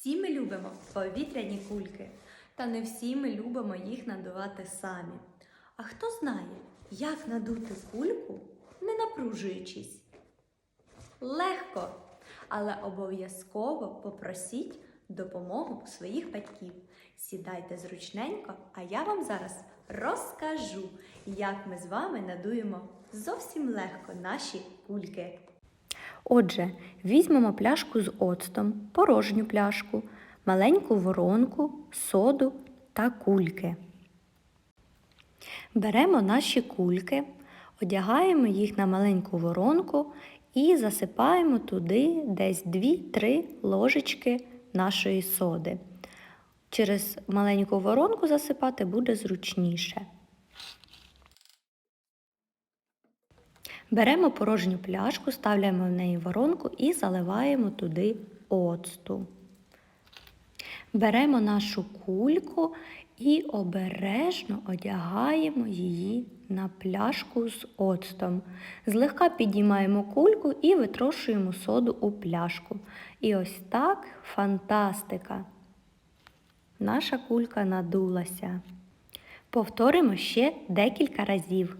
Всі ми любимо повітряні кульки, та не всі ми любимо їх надувати самі. А хто знає, як надути кульку, не напружуючись? Легко, але обов'язково попросіть допомогу своїх батьків. Сідайте зручненько, а я вам зараз розкажу, як ми з вами надуємо зовсім легко наші кульки. Отже, візьмемо пляшку з оцтом, порожню пляшку, маленьку воронку, соду та кульки. Беремо наші кульки, одягаємо їх на маленьку воронку і засипаємо туди десь 2-3 ложечки нашої соди. Через маленьку воронку засипати буде зручніше. Беремо порожню пляшку, ставляємо в неї воронку і заливаємо туди оцту. Беремо нашу кульку і обережно одягаємо її на пляшку з оцтом. Злегка підіймаємо кульку і витрошуємо соду у пляшку. І ось так фантастика! Наша кулька надулася. Повторимо ще декілька разів.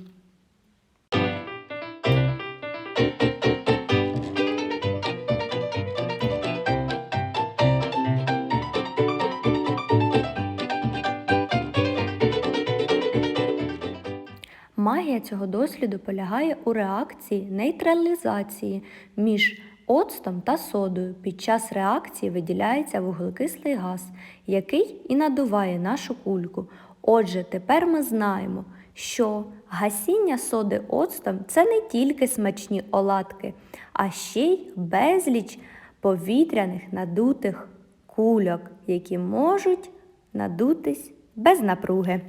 Магія цього досліду полягає у реакції нейтралізації між оцтом та содою. Під час реакції виділяється вуглекислий газ, який і надуває нашу кульку. Отже, тепер ми знаємо, що гасіння соди оцтом це не тільки смачні оладки, а ще й безліч повітряних надутих кульок, які можуть надутись без напруги.